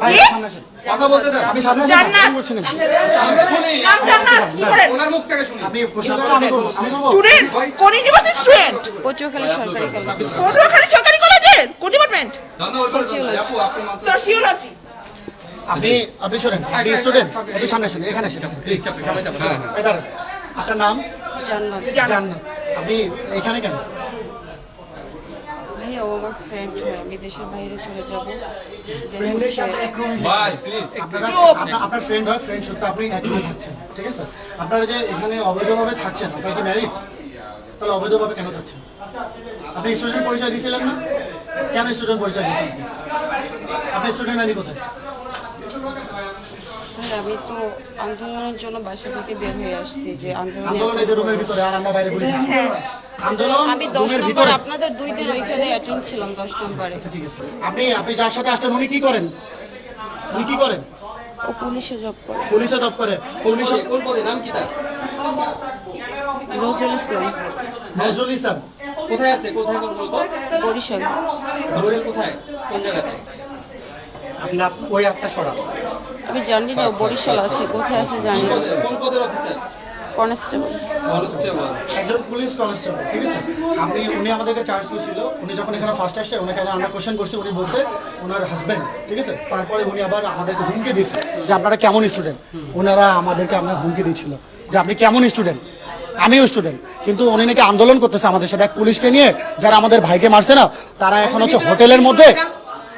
কথা বলতে দেন আপনি সামনে জান্নাত। বলছি না। আমরা শুনি নাম জান্নাত কি করেন? ওনার মুখ থেকে শুনি। আপনি প্রশ্ন আমি করব, স্টুডেন্ট কোন ইউনিভার্সিটি স্টুডেন্ট পটুয়াখালী সরকারি কলেজ। পটুয়াখালী সরকারি কলেজের কোন ডিপার্টমেন্ট Sociology. আপু আপনি মাত্র সোশিওলজি আপনি আপনি শোনেন আপনি স্টুডেন্ট আপনি সামনে আসুন এখানে আসেন প্লিজ আপনার নাম? জান্নাত। জান্নাত। আপনি এখানে কেন? ও আমার ফ্রেন্ড হয় আমি দেশের বাইরে চলে যাব। আপনারা ফ্রেন্ড হয় ফ্রেন্ড সত্ত্বে আপনি থাকছেন ঠিক আছে? আপনারা যে এখানে অবৈধভাবে থাকছেন আপনারা কি ম্যারিড তাহলে অবৈধভাবে কেন থাকছেন? আপনি স্টুডেন্ট পরিচয় দিয়েছিলেন না? কেন স্টুডেন্ট পরিচয় দিয়েছিলেন আপনি স্টুডেন্ট কোথায়? আমি তো আন্দোলনের জন্য বাসা থেকে বের হয়ে আসছি যে আন্দোলনে আন্দোলন রুমের ভিতরে আর আমরা বাইরে ঘুরে। আন্দোলন আমি দশ নম্বর আপনাদের দুই দিন ওইখানে অ্যাটেন্ড ছিলাম দশ নম্বরে। আপনি আপনি যার সাথে আসছেন উনি কি করেন? উনি কি করেন? ও পুলিশে জব করে। পুলিশে জব করে। পুলিশে কোন পদে? নাম কি তার? নজরুল ইসলাম। নজরুল ইসলাম। কোথায় আছে? কোথায় কোন মূলত? বরিশাল। বরিশাল কোথায়? কোন জায়গাতে? আপনার ওই একটা সরা আমি জানি না বরিশাল আছে কোথায় আছে জানি না। কোন পদের অফিসার কনস্টেবল। কনস্টেবল। একজন পুলিশ কনস্টেবল ঠিক আছে? আপনি উনি আমাদেরকে চার্জ দিয়েছিল। উনি যখন এখানে ফার্স্ট ওনাকে আমরা কোশ্চেন করছি উনি বলছে ওনার হাজব্যান্ড ঠিক আছে? তারপরে উনি আবার আমাদেরকে হুমকি দিয়েছে যে আপনারা কেমন স্টুডেন্ট ওনারা আমাদেরকে আপনার হুমকি দিয়েছিল যে আপনি কেমন স্টুডেন্ট আমিও স্টুডেন্ট কিন্তু উনি নাকি আন্দোলন করতেছে আমাদের সাথে। এক পুলিশকে নিয়ে যারা আমাদের ভাইকে মারছে না তারা এখন হচ্ছে হোটেলের মধ্যে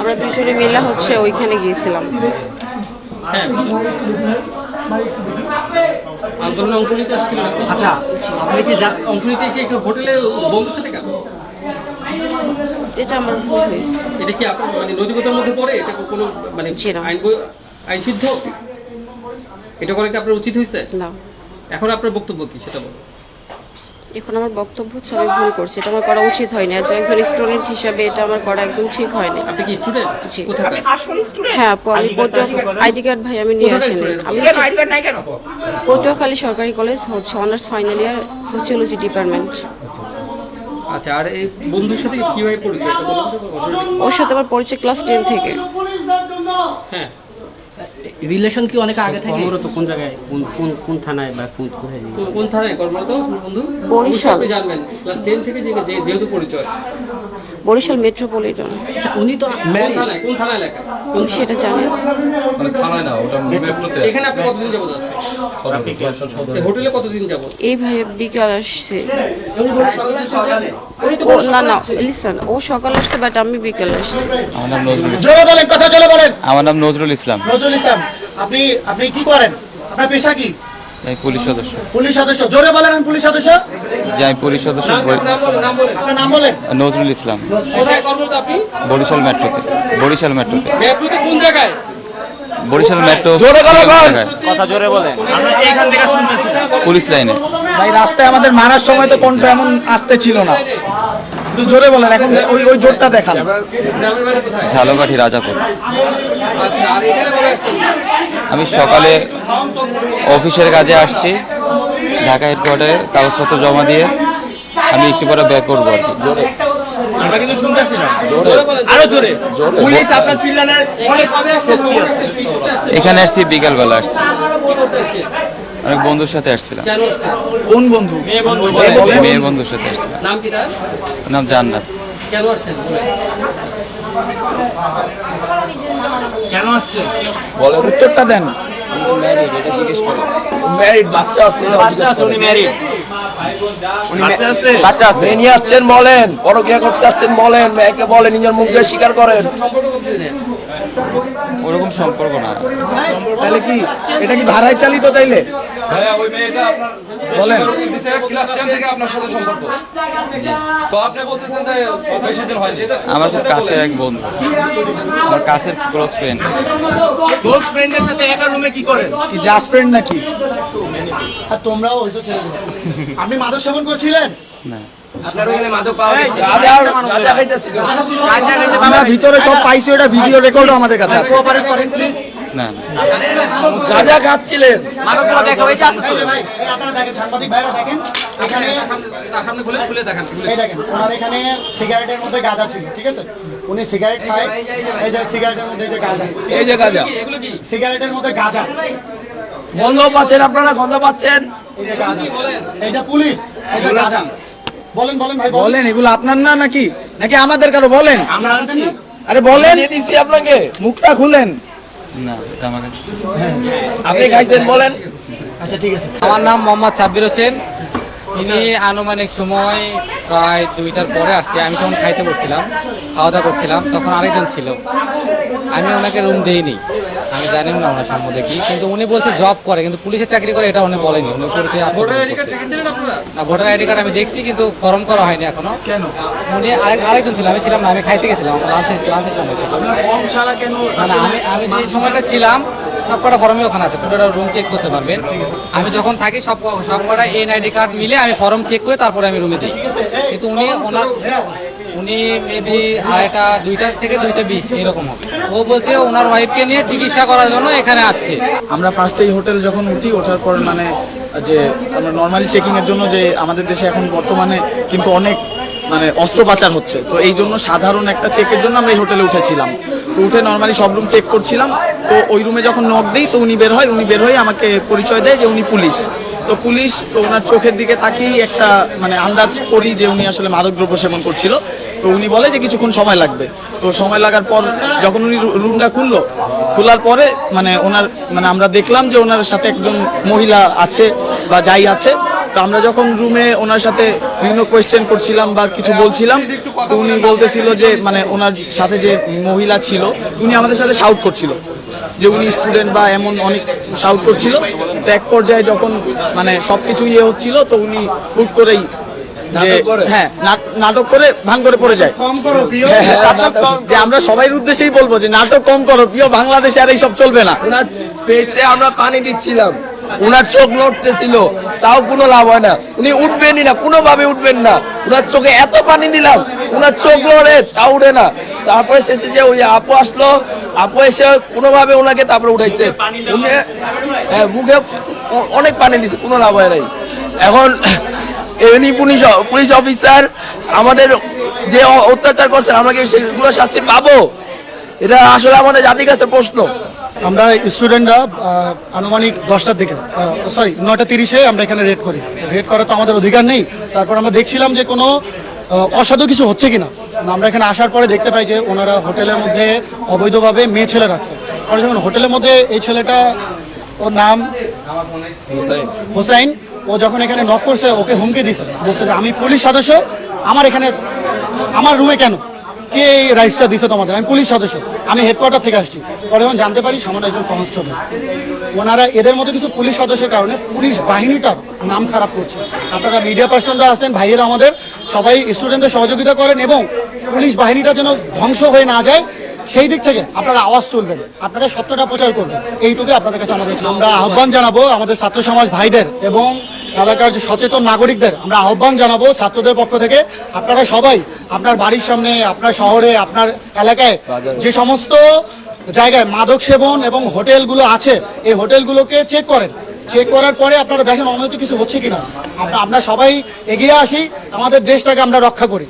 আমরা দুজনে মিলে হচ্ছে ওইখানে গিয়েছিলাম। হ্যাঁ। আন্দোলনে অংশ নিতে আচ্ছা আপনি কি অংশ নিতে এসে একটু হোটেলে বন্ধুর সাথে কেন এটা আমার ভুল হয়েছে। এটা কি আপনার মানে নৈতিকতার মধ্যে পড়ে? এটা কোনো মানে আইন আইন সিদ্ধ এটা করে কি আপনার উচিত হয়েছে? না। এখন আপনার বক্তব্য কি সেটা বলুন। এখন আমার বক্তব্য হচ্ছে আমি ভুল করছি এটা আমার করা উচিত হয়নি। আজ একজন স্টুডেন্ট হিসাবে এটা আমার করা একদম ঠিক হয়নি। আপনি কি স্টুডেন্ট জি। আসল স্টুডেন্ট হ্যাঁ আপু আমি আইডি কার্ড ভাই আমি নিয়ে আসিনি। আমি আইডি কার্ড নাই কেন? পটুয়াখালী সরকারি কলেজ হচ্ছে honours final year sociology department আচ্ছা আর এই বন্ধুর সাথে কীভাবে পরিচয়? ওর সাথে আমার পরিচয় ক্লাস টেন থেকে। হ্যাঁ। রিলেশন কি অনেক আগে থেকে? কর্মরত কোন জায়গায়? কোন কোন কোন থানায় বা কোন কোথায়? কোন- কোন থানায় কর্মরত বন্ধু? বরিশাল। আপনি জানবেন। ক্লাস টেন থেকে যে যে- যেহেতু পরিচয়। বরিশাল মেট্রোপলিটন। উনি তো কোন। থানায় কোন থানায় এলাকা তুমি সেটা জানেন। মানে থানায় না ওটা মেট্রোতে এখানে আপনি কতদিন যাবত আছেন? এই হোটেলে কতদিন যাবত? এই ভাই বিকাল আসছে। সকালে ও না না লিসন ও সকাল আসছে বাট আমি বিকাল আসছি। আমার নাম নজরুল জোরে বলেন কথা চলে বলেন। আমার নাম নজরুল ইসলাম। নজরুল ইসলাম আপনি আপনি কি করেন? আপনার পেশা কি? আমি পুলিশ সদস্য। পুলিশ সদস্য। জোরে বলেন আমি পুলিশ সদস্য। যে আমি পুলিশ সদস্য নাম বই- নাম বলেন নাম বলেন। আপনার নাম বলেন। নজরুল ইসলাম। বরিশাল মেট্রোতে। বরিশাল মেট্রোতে। মেট্রোতে কোন জায়গায়? বরিশাল মেট্রো কথা জোরে বলেন। পুলিশ লাইনে। ভাই রাস্তায় আমাদের মারার সময় তো কণ্ঠ এমন আসতে ছিল না। জোরে বলেন এখন ওই ওই জোরটা দেখান। ঝালকাঠি রাজাপুর। আচ্ছা আমি সকালে অফিসের কাজে আসছি ঢাকা হেডকোয়ার্টারে কাগজপত্র জমা দিয়ে আমি একটু পরে ব্যাক করব আর কি। আমরা কিন্তু শুনতেছি না আরও জোরে। পুলিশ আপনার চিল্লানোর অনেক কবে আসছেন কবে আসছেন? কি করতে আসছেন? এখানে আসছি বিকালবেলা আসছি? অনেক বন্ধুর সাথে আসছিলাম। কোন বন্ধু? মেয়ের বন্ধুর সাথে আসছিলাম। নাম কি তার? নাম জান্নাত। কেন আসছেন? কেন আসছে? উত্তরটা দেন। ম্যারিড বাচ্চা আছে বাচ্চা আছে উনি ম্যারিড বাচ্চা আছে? বাচ্চা আছে। মেয়ে নিয়ে আসছেন বলেন। পরকিয়া করতে আসছেন বলেন। মেয়েকে বলেন নিজের মুখ দিয়ে স্বীকার করেন। ওরকম সম্পর্ক না। তাহলে কি? এটা কি ভাড়ায় চালিত তাইলে? ভাইয়া ওই মেয়েটা আপনার বলেন। ক্লাস টেন থেকে আপনার সাথে সম্পর্ক। তো আপনি বলতেছেন যে বেশি দিন হয়নি। আমার খুব কাছের এক বন্ধু। আমার কাছের ক্লোজ ফ্রেন্ড ক্লোজ ফ্রেন্ডের সাথে একা রুমে কি করেন? কি জাস্ট ফ্রেন্ড নাকি? আর তোমরাও আপনি মাদক সেবন করছিলেন? না। ভিতরে সব পাইছি ওটা ভিডিও রেকর্ডও আমাদের কাছে আছে। প্লিজ না গাঁজা খাচ্ছিলেন এই যে ভাই এই আপনারা দেখেন সাংবাদিক ভাইরা দেখেন এখানে সামনে খুলে খুলে দেখেন এই দেখেন ওনার এখানে সিগারেটের মধ্যে গাঁজা ছিল ঠিক আছে? উনি সিগারেট খায় এই যে সিগারেটের মধ্যে যে গাঁজা। এই যে গাঁজা। সিগারেটের মধ্যে গাঁজা। গন্ধ পাচ্ছেন আপনারা গন্ধ পাচ্ছেন? এই যে গাঁজা। এই যে পুলিশ এই যে গাঁজা। বলেন বলেন ভাই বলেন। এগুলো আপনার না নাকি? নাকি আমাদের কারও? বলেন। আরে বলেন। দিয়ে আপনাকে। মুখটা খুলেন। না এটা আমার কাছে ছিল। আপনি খাইছেন বলেন। আচ্ছা ঠিক আছে। আমার নাম মোহাম্মদ সাব্বির হোসেন। ইনি আনুমানিক সময় প্রায় দুইটার পরে আসছে। আমি তখন খাইতে পড়ছিলাম খাওয়া দাওয়া করছিলাম তখন আরেকজন ছিল। আমি ওনাকে রুম দেইনি। আমি জানি না ওনার সম্বন্ধে কি কিন্তু উনি বলছে জব করে কিন্তু পুলিশের চাকরি করে এটা উনি বলেনি উনি করছে। ভোটার আইডি কার্ড আমি দেখছি কিন্তু ফর্ম করা হয়নি এখনও। কেন? উনি আরেক আরেকজন ছিল আমি ছিলাম না আমি খাইতে গেছিলাম আমার লাঞ্চের সময় ছিল। ফর্ম আমি আমি যে সময়টা ছিলাম সব কটা ফর্মই ওখানে আছে পুরোটা রুম চেক করতে পারবেন। আমি যখন থাকি সব সব কটা এনআইডি কার্ড মিলে আমি ফর্ম চেক করে তারপরে আমি রুমে দিই কিন্তু উনি ওনার উনি মেবি আড়াইটা, দুইটা থেকে দুইটা বিশ, এরকম হবে। ও বলছে ওনার ওয়াইফকে নিয়ে চিকিৎসা করার জন্য এখানে আছে। আমরা ফার্স্টে এই হোটেল যখন উঠি, ওঠার পর মানে যে আমরা নর্মালি চেকিং এর জন্য যে আমাদের দেশে এখন বর্তমানে কিন্তু অনেক মানে অস্ত্র পাচার হচ্ছে। তো এই জন্য সাধারণ একটা চেকের জন্য আমরা এই হোটেলে উঠেছিলাম। তো উঠে নর্মালি সব রুম চেক করছিলাম। তো ওই রুমে যখন নক দেই, তো উনি বের হয়, উনি বের হয়ে আমাকে পরিচয় দেয় যে উনি পুলিশ। তো পুলিশ তো ওনার চোখের দিকে তাকিয়েই একটা মানে আন্দাজ করি যে উনি আসলে মাদকদ্রব্য সেবন করছিল। তো উনি বলে যে কিছুক্ষণ সময় লাগবে। তো সময় লাগার পর যখন উনি রুমটা খুললো, খোলার পরে মানে ওনার মানে আমরা দেখলাম যে ওনার সাথে একজন মহিলা আছে বা যাই আছে। তো আমরা যখন রুমে ওনার সাথে বিভিন্ন কোয়েশ্চেন করছিলাম বা কিছু বলছিলাম, তো উনি বলতেছিল যে মানে ওনার সাথে যে মহিলা ছিল উনি আমাদের সাথে শাউট করছিল। যে উনি স্টুডেন্ট বা এমন অনেক শাউট করছিল। তো এক পর্যায়ে যখন মানে সব কিছু ইয়ে হচ্ছিল, তো উনি হুট করেই যে নাটক করে? হ্যাঁ নাটক করে ভাঙ করে পড়ে যায়। কম করো প্রিয়। যে আমরা সবাই উদ্দেশ্যেই বলব যে নাটক কম করো প্রিয় বাংলাদেশে আর এইসব চলবে না। আমরা পানি দিচ্ছিলাম। ওনার চোখ নড়তেছিল তাও কোনো লাভ হয় না। উনি উঠবেনই না কোনোভাবে উঠবেন না। ওনার চোখে এত পানি দিলাম ওনার চোখ লড়ে তাও উঠে না। তারপরে শেষে যে ওই আপু আসলো আপু এসে কোনোভাবে ওনাকে তারপরে উঠাইছে। উনি হ্যাঁ, মুখে অনেক পানি দিছে কোনো লাভ হয় নাই। এখন এমনি পুলিশ পুলিশ অফিসার আমাদের যে অত্যাচার করছেন আমরা কি সেগুলো শাস্তি পাবো? এটা আসলে আমাদের জাতির কাছে প্রশ্ন। আমরা স্টুডেন্টরা আনুমানিক দশটার দিকে সরি নয়টা তিরিশে আমরা এখানে রেড করি। রেড করার তো আমাদের অধিকার নেই। তারপর আমরা দেখছিলাম যে কোনো অসাধু কিছু হচ্ছে কিনা। আমরা এখানে আসার পরে দেখতে পাই যে ওনারা হোটেলের মধ্যে অবৈধভাবে মেয়ে ছেলে রাখছে। পরে যখন হোটেলের মধ্যে এই ছেলেটা ওর নাম হোসাইন ও যখন এখানে নক করছে, ওকে হুমকি দিছে। বলছে যে, আমি পুলিশ সদস্য, আমার এখানে, আমার রুমে কেন? কে এই রাইটসটা দিছে তোমাদের? আমি পুলিশ সদস্য, আমি হেডকোয়ার্টার থেকে আসছি। পরে যখন জানতে পারি, সামান্য একজন কনস্টেবল ওনারা এদের মধ্যে কিছু পুলিশ সদস্যের কারণে পুলিশ বাহিনীটার নাম খারাপ করছে। আপনারা মিডিয়া পার্সনরা আছেন, ভাইয়েরা আমাদের, সবাই স্টুডেন্টদের সহযোগিতা করেন এবং পুলিশ বাহিনীটা যেন ধ্বংস হয়ে না যায়, সেই দিক থেকে আপনারা আওয়াজ তুলবেন। আপনারা সত্যটা প্রচার করবেন। এইটুকু আপনাদের কাছে আমাদের আমরা আহ্বান জানাব আমাদের ছাত্র সমাজ ভাইদের এবং এলাকার যে সচেতন নাগরিকদের আমরা আহ্বান জানাব ছাত্রদের পক্ষ থেকে। আপনারা সবাই আপনার বাড়ির সামনে আপনার শহরে আপনার এলাকায় যে সমস্ত জায়গায় মাদক সেবন এবং হোটেলগুলো আছে এই হোটেলগুলোকে চেক করেন। চেক করার পরে আপনারা দেখেন অনৈতিক কিছু হচ্ছে কিনা। আমরা আমরা সবাই এগিয়ে আসি আমাদের দেশটাকে আমরা রক্ষা করি।